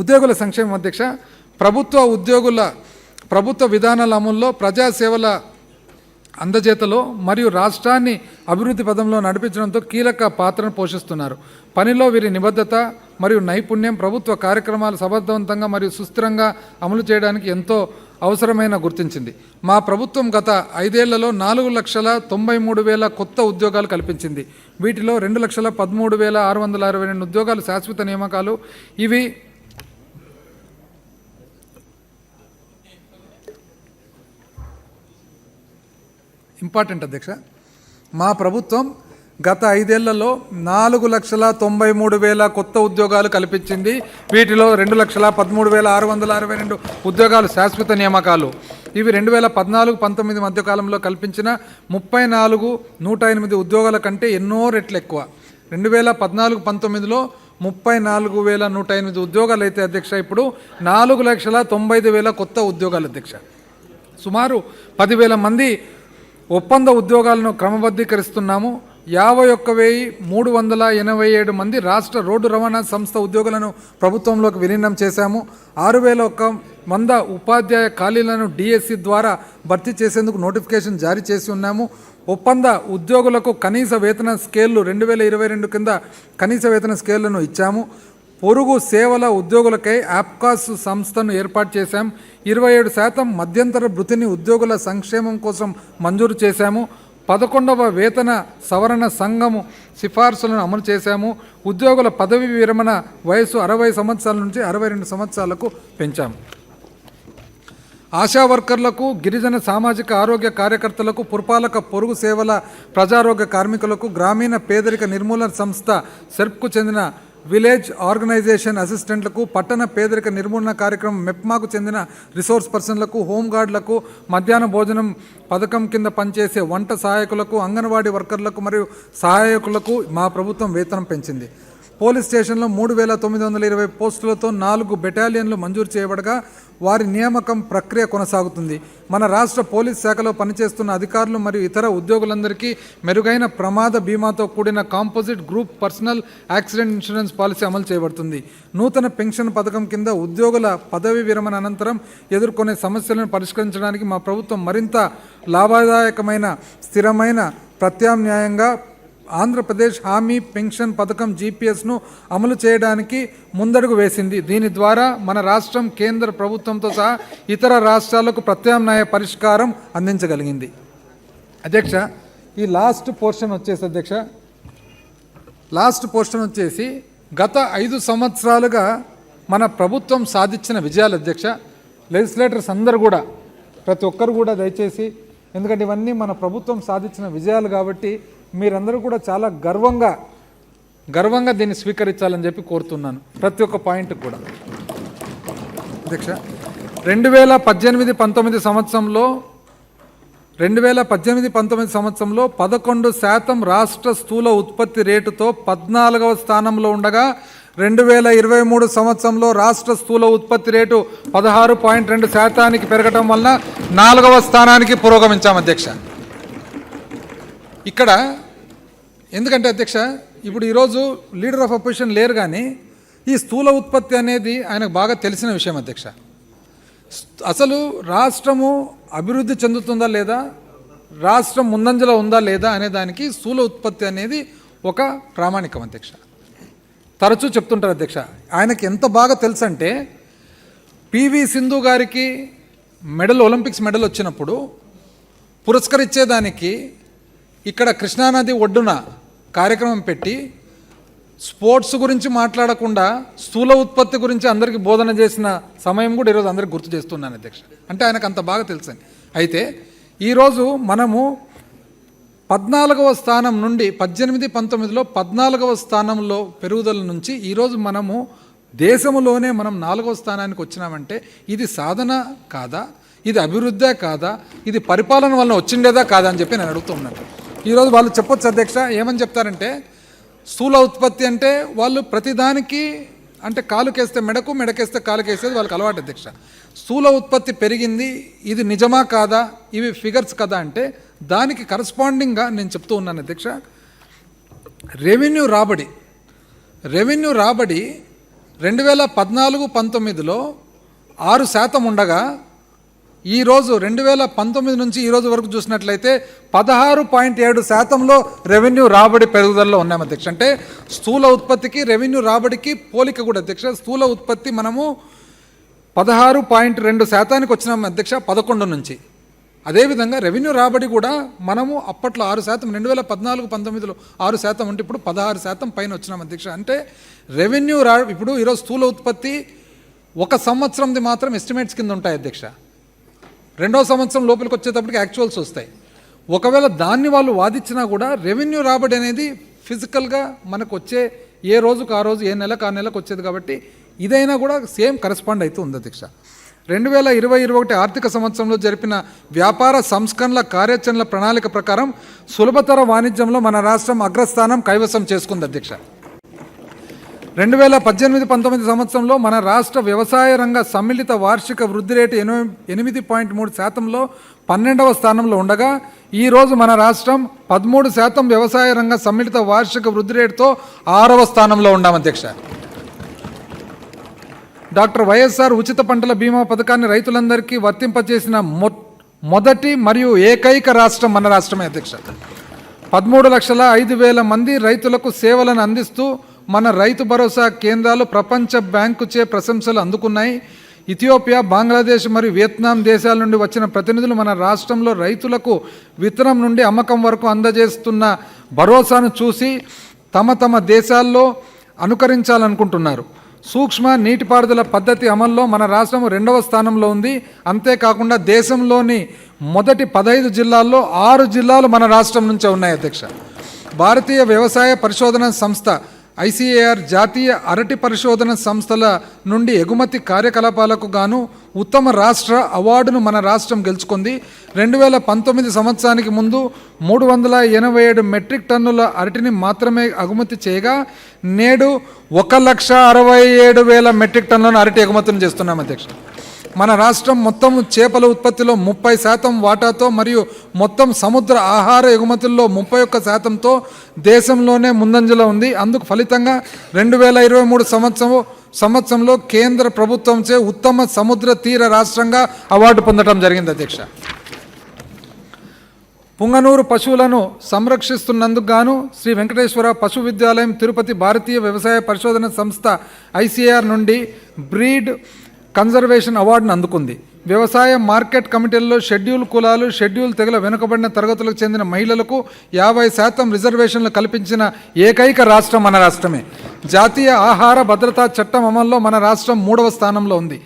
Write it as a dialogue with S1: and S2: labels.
S1: ఉద్యోగుల సంక్షేమం అధ్యక్ష ప్రభుత్వ ఉద్యోగుల ప్రభుత్వ విధానాల అమల్లో ప్రజాసేవల అందజేతలో మరియు రాష్ట్రాన్ని అభివృద్ధి పదంలో నడిపించడంతో కీలక పాత్రను పోషిస్తున్నారు. పనిలో వీరి నిబద్ధత మరియు నైపుణ్యం ప్రభుత్వ కార్యక్రమాలు సమర్థవంతంగా మరియు సుస్థిరంగా అమలు చేయడానికి ఎంతో అవసరమైన గుర్తించింది. మా ప్రభుత్వం గత ఐదేళ్ళలో నాలుగు లక్షల తొంభై మూడు వేల కొత్త ఉద్యోగాలు కల్పించింది. వీటిలో రెండు లక్షల పదమూడు వేల ఆరు వందల అరవై రెండు ఉద్యోగాలు శాశ్వత నియామకాలు. ఇవి ఇంపార్టెంట్ అధ్యక్ష. మా ప్రభుత్వం గత ఐదేళ్ళలో నాలుగు లక్షల తొంభై మూడు వేల కొత్త ఉద్యోగాలు కల్పించింది. వీటిలో రెండు లక్షల పదమూడు వేల ఆరు వందల అరవై రెండు ఉద్యోగాలు శాశ్వత నియామకాలు. ఇవి రెండు వేల పద్నాలుగు పంతొమ్మిది మధ్యకాలంలో కల్పించిన ముప్పై నాలుగు నూట ఎనిమిది ఉద్యోగాల కంటే ఎన్నో రెట్లు ఎక్కువ. రెండు వేల పద్నాలుగు పంతొమ్మిదిలో ముప్పై నాలుగు వేల నూట ఎనిమిది ఉద్యోగాలు అయితే అధ్యక్ష ఇప్పుడు నాలుగు లక్షల తొంభై ఐదు వేల కొత్త ఉద్యోగాలు అధ్యక్ష. సుమారు పదివేల మంది ఒప్పంద ఉద్యోగాలను క్రమబద్ధీకరిస్తున్నాము. యాభై ఒక్క వెయ్యి మూడు వందల ఎనభై ఏడు మంది రాష్ట్ర రోడ్డు రవాణా సంస్థ ఉద్యోగులను ప్రభుత్వంలోకి విలీనం చేశాము. ఆరు వేల ఒక్క వంద ఉపాధ్యాయ ఖాళీలను డిఎస్సి ద్వారా భర్తీ చేసేందుకు నోటిఫికేషన్ జారీ చేసి ఉన్నాము. ఒప్పంద ఉద్యోగులకు కనీస వేతన స్కేళ్ళు రెండు వేల ఇరవై రెండు కింద కనీస వేతన స్కేళ్ళను ఇచ్చాము. పొరుగు సేవల ఉద్యోగులకై యాప్కాస్ సంస్థను ఏర్పాటు చేశాం. ఇరవై ఏడు శాతం మధ్యంతర భృతిని ఉద్యోగుల సంక్షేమం కోసం మంజూరు చేశాము. పదకొండవ వేతన సవరణ సంఘము సిఫార్సులను అమలు చేశాము. ఉద్యోగుల పదవి విరమణ వయసు అరవై సంవత్సరాల నుంచి అరవై రెండు సంవత్సరాలకు పెంచాము ఆశా వర్కర్లకు గిరిజన సామాజిక ఆరోగ్య కార్యకర్తలకు పురపాలక పొరుగు సేవల ప్రజారోగ్య కార్మికులకు గ్రామీణ పేదరిక నిర్మూలన సంస్థ సెర్ప్కు చెందిన విలేజ్ ఆర్గనైజేషన్ అసిస్టెంట్లకు పట్టణ పేదరిక నిర్మూలన కార్యక్రమం మెప్మాకు చెందిన రిసోర్స్ పర్సన్లకు హోంగార్డులకు మధ్యాహ్న భోజనం పథకం కింద పనిచేసే వంట సహాయకులకు అంగన్వాడీ వర్కర్లకు మరియు సహాయకులకు మా ప్రభుత్వం వేతనం పెంచింది. పోలీస్ స్టేషన్లో మూడు వేల తొమ్మిది వందల ఇరవై పోస్టులతో నాలుగు బెటాలియన్లు మంజూరు చేయబడగా వారి నియామకం ప్రక్రియ కొనసాగుతుంది. మన రాష్ట్ర పోలీస్ శాఖలో పనిచేస్తున్న అధికారులు మరియు ఇతర ఉద్యోగులందరికీ మెరుగైన ప్రమాద బీమాతో కూడిన composite group personal accident insurance policy అమలు చేయబడుతుంది. నూతన పెన్షన్ పథకం కింద ఉద్యోగుల పదవి విరమణ అనంతరం ఎదుర్కొనే సమస్యలను పరిష్కరించడానికి మా ప్రభుత్వం మరింత లాభదాయకమైన స్థిరమైన ప్రత్యామ్నాయంగా ఆంధ్రప్రదేశ్ హామీ పెన్షన్ పథకం జీపీఎస్ను అమలు చేయడానికి ముందడుగు వేసింది. దీని ద్వారా మన రాష్ట్రం కేంద్ర ప్రభుత్వంతో సహా ఇతర రాష్ట్రాలకు ప్రత్యామ్నాయ పరిష్కారం అందించగలిగింది. అధ్యక్ష ఈ లాస్ట్ పోర్షన్ వచ్చేసి అధ్యక్ష లాస్ట్ పోర్షన్ వచ్చేసి గత ఐదు సంవత్సరాలుగా మన ప్రభుత్వం సాధించిన విజయాలు అధ్యక్ష. లెజిస్లేటర్స్ అందరూ కూడా ప్రతి ఒక్కరు కూడా దయచేసి ఎందుకంటే ఇవన్నీ మన ప్రభుత్వం సాధించిన విజయాలు కాబట్టి మీరందరూ కూడా చాలా గర్వంగా గర్వంగా దీన్ని స్వీకరించాలని చెప్పి కోరుతున్నాను. ప్రతి ఒక్క పాయింట్ కూడా. అధ్యక్ష రెండు వేల పద్దెనిమిది పంతొమ్మిది సంవత్సరంలో రెండు వేల పద్దెనిమిది పంతొమ్మిది సంవత్సరంలో పదకొండు శాతం రాష్ట్ర స్థూల ఉత్పత్తి రేటుతో పద్నాలుగవ స్థానంలో ఉండగా రెండు వేల ఇరవై మూడు సంవత్సరంలో రాష్ట్ర స్థూల ఉత్పత్తి రేటు పదహారు పాయింట్ రెండు శాతానికి పెరగటం వలన నాలుగవ స్థానానికి పురోగమించాం అధ్యక్ష. ఇక్కడ ఎందుకంటే అధ్యక్ష ఇప్పుడు ఈరోజు లీడర్ ఆఫ్ అపోజిషన్ లేరు కానీ ఈ స్థూల ఉత్పత్తి అనేది ఆయనకు బాగా తెలిసిన విషయం అధ్యక్ష. అసలు రాష్ట్రము అభివృద్ధి చెందుతుందా లేదా రాష్ట్రం ముందంజలో ఉందా లేదా అనే దానికి స్థూల ఉత్పత్తి అనేది ఒక ప్రామాణికం అధ్యక్ష. తరచూ చెప్తుంటారు అధ్యక్ష ఆయనకి ఎంత బాగా తెలుసు అంటే పివి సింధు గారికి మెడల్ ఒలింపిక్స్ మెడల్ వచ్చినప్పుడు పురస్కరించేదానికి ఇక్కడ కృష్ణానది ఒడ్డున కార్యక్రమం పెట్టి స్పోర్ట్స్ గురించి మాట్లాడకుండా స్థూల ఉత్పత్తి గురించి అందరికీ బోధన చేసిన సమయం కూడా ఈరోజు అందరికీ గుర్తు చేస్తున్నాను అధ్యక్ష. అంటే ఆయనకు అంత బాగా తెలుసని అయితే ఈరోజు మనము పద్నాలుగవ స్థానం నుండి పద్దెనిమిది పంతొమ్మిదిలో పద్నాలుగవ స్థానంలో పెరుగుదల నుంచి ఈరోజు మనము దేశంలోనే మనం నాలుగవ స్థానానికి వచ్చినామంటే ఇది సాధన కాదా? ఇది అభివృద్ధే కాదా? ఇది పరిపాలన వలన వచ్చిండేదా కాదా అని చెప్పి నేను అడుగుతున్నాను ఈరోజు వాళ్ళు చెప్పొచ్చు అధ్యక్ష ఏమని చెప్తారంటే స్థూల ఉత్పత్తి అంటే వాళ్ళు ప్రతిదానికి అంటే కాలుకేస్తే మెడకు మెడకేస్తే కాలుకేసేది వాళ్ళకి అలవాటు అధ్యక్ష. స్థూల ఉత్పత్తి పెరిగింది ఇది నిజమా కాదా ఇవి ఫిగర్స్ కదా అంటే దానికి కరస్పాండింగ్గా నేను చెప్తూ ఉన్నాను అధ్యక్ష. రెవెన్యూ రాబడి రెవెన్యూ రాబడి రెండు వేల పద్నాలుగు పంతొమ్మిదిలో ఆరు శాతం ఉండగా ఈరోజు రెండు వేల పంతొమ్మిది నుంచి ఈరోజు వరకు చూసినట్లయితే పదహారు పాయింట్ ఏడు శాతంలో రెవెన్యూ రాబడి పెరుగుదలలో ఉన్నాం అధ్యక్ష. అంటే స్థూల ఉత్పత్తికి రెవెన్యూ రాబడికి పోలిక కూడా అధ్యక్ష. స్థూల ఉత్పత్తి మనము పదహారు పాయింట్ రెండు శాతానికి వచ్చినాం అధ్యక్ష పదకొండు నుంచి. అదేవిధంగా రెవెన్యూ రాబడి కూడా మనము అప్పట్లో ఆరు శాతం రెండు వేల పద్నాలుగు పంతొమ్మిదిలో ఆరు శాతం ఉంటే ఇప్పుడు పదహారు శాతం పైన వచ్చినాం అధ్యక్ష. అంటే రెవెన్యూ రా ఇప్పుడు ఈరోజు స్థూల ఉత్పత్తి ఒక సంవత్సరంది మాత్రం ఎస్టిమేట్స్ కింద ఉంటాయి అధ్యక్ష. రెండో సంవత్సరం లోపలికి వచ్చేటప్పటికి యాక్చువల్స్ వస్తాయి. ఒకవేళ దాన్ని వాళ్ళు వాదించినా కూడా రెవెన్యూ రాబడి అనేది ఫిజికల్గా మనకు వచ్చే ఏ రోజుకు ఆ రోజు ఏ నెలకు ఆ నెలకు వచ్చేది కాబట్టి ఇదైనా కూడా సేమ్ కరెస్పాండ్ అవుతూ ఉంది అధ్యక్ష. రెండు వేల ఇరవై ఇరవై ఒకటి ఆర్థిక సంవత్సరంలో జరిపిన వ్యాపార సంస్కరణల కార్యాచరణల ప్రణాళిక ప్రకారం సులభతర వాణిజ్యంలో మన రాష్ట్రం అగ్రస్థానం కైవసం చేసుకుంది అధ్యక్ష. రెండు వేల పద్దెనిమిది పంతొమ్మిది సంవత్సరంలో మన రాష్ట్ర వ్యవసాయ రంగ సమ్మిళిత వార్షిక వృద్ధి రేటు ఎనిమిది ఎనిమిది పాయింట్ మూడు శాతంలో పన్నెండవ స్థానంలో ఉండగా ఈరోజు మన రాష్ట్రం పదమూడు శాతం వ్యవసాయ రంగ సమ్మిళిత వార్షిక వృద్ధి రేటుతో ఆరవ స్థానంలో ఉన్నాం అధ్యక్ష. డాక్టర్ వైఎస్ఆర్ ఉచిత పంటల బీమా పథకాన్ని రైతులందరికీ వర్తింపజేసిన మొ మొదటి మరియు ఏకైక రాష్ట్రం మన రాష్ట్రమే అధ్యక్ష. పదమూడు లక్షల ఐదు వేల మంది రైతులకు సేవలను అందిస్తూ మన రైతు భరోసా కేంద్రాలు ప్రపంచ బ్యాంకుచే ప్రశంసలు అందుకున్నాయి. ఇథియోపియా బంగ్లాదేశ్ మరియు వియత్నాం దేశాల నుండి వచ్చిన ప్రతినిధులు మన రాష్ట్రంలో రైతులకు విత్తనం నుండి అమ్మకం వరకు అందజేస్తున్న భరోసాను చూసి తమ తమ దేశాల్లో అనుకరించాలనుకుంటున్నారు. సూక్ష్మ నీటిపారుదల పద్ధతి అమల్లో మన రాష్ట్రం రెండవ స్థానంలో ఉంది. అంతేకాకుండా దేశంలోని మొదటి పదహైదు జిల్లాల్లో ఆరు జిల్లాలు మన రాష్ట్రం నుంచే ఉన్నాయి అధ్యక్ష. భారతీయ వ్యవసాయ పరిశోధన సంస్థ ఐసిఏఆర్ జాతీయ అరటి పరిశోధన సంస్థల నుండి ఎగుమతి కార్యకలాపాలకు గాను ఉత్తమ రాష్ట్ర అవార్డును మన రాష్ట్రం గెలుచుకుంది. రెండు వేల పంతొమ్మిది సంవత్సరానికి ముందు మూడు వందల ఎనభై ఏడు మెట్రిక్ టన్నుల అరటిని మాత్రమే ఎగుమతి చేయగా నేడు ఒక లక్ష అరవై ఏడు వేల మెట్రిక్ టన్నులను అరటి ఎగుమతులు చేస్తున్నాం అధ్యక్ష. మన రాష్ట్రం మొత్తం చేపల ఉత్పత్తిలో ముప్పై శాతం వాటాతో మరియు మొత్తం సముద్ర ఆహార ఎగుమతుల్లో ముప్పై ఒక్క శాతంతో దేశంలోనే ముందంజలో ఉంది. అందుకు ఫలితంగా రెండు వేల ఇరవై మూడు సంవత్సరం సంవత్సరంలో కేంద్ర ప్రభుత్వంచే ఉత్తమ సముద్ర తీర రాష్ట్రంగా అవార్డు పొందడం జరిగింది అధ్యక్ష. పుంగనూరు పశువులను సంరక్షిస్తున్నందుకు గాను శ్రీ వెంకటేశ్వర పశు విద్యాలయం తిరుపతి భారతీయ వ్యవసాయ పరిశోధన సంస్థ ఐసీఆర్ నుండి బ్రీడ్ కన్జర్వేషన్ అవార్డును అందుకుంది. వ్యవసాయ మార్కెట్ కమిటీల్లో షెడ్యూల్ కులాలు షెడ్యూల్ తెగల వెనుకబడిన తరగతులకు చెందిన మహిళలకు యాభై శాతం రిజర్వేషన్లు కల్పించిన ఏకైక రాష్ట్రం మన రాష్ట్రమే. జాతీయ ఆహార భద్రతా చట్టం అమల్లో మన రాష్ట్రం మూడవ స్థానంలో ఉంది.